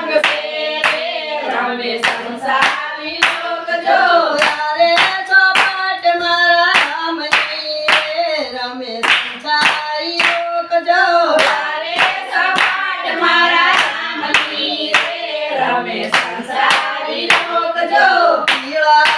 રંગ છે રમે સંસારી લોક જો જો યારે ચોપાટ મારા રામની રમે સંસારી લોક જો જો પીળા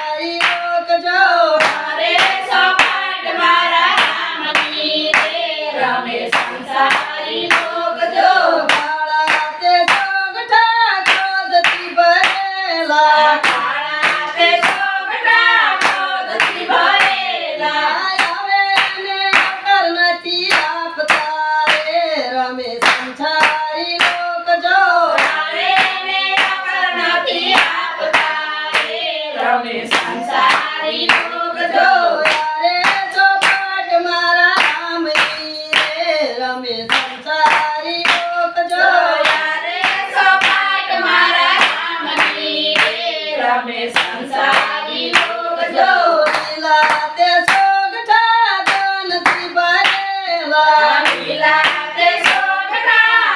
સંસારી લોક જો કાળા તે સોગઠા ક્રોધથી ભરેલા કાળા તે સોગઠા ક્રોધથી ભરેલા આવે ને અકર નથી આપતા રે રમે સંસારી લોક જો તારે ને અકર નથી આપતા રે રમે સંસારી લોક જો જો યારે ચોપાટ મારા રામની રે રમે સંસારી લોક જો યારે સપાટ મારા રામની રે રમે સંસારી લોક જો લીલા તે સોગઠા ધનથી ભરેલા. લીલા તે સોગઠા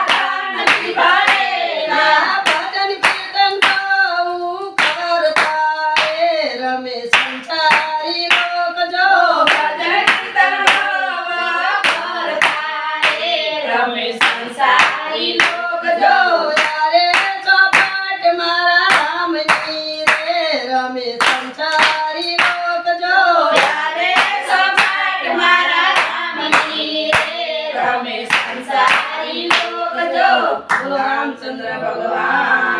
ધનથી ભરેલા. ભજન કીર્તન ગાવું કરતા રે રમે સંસારી લોક જો. ભજન કીર્તન કરતા રે રમે સંસારી લોક Tuhan Cendera Bhagavan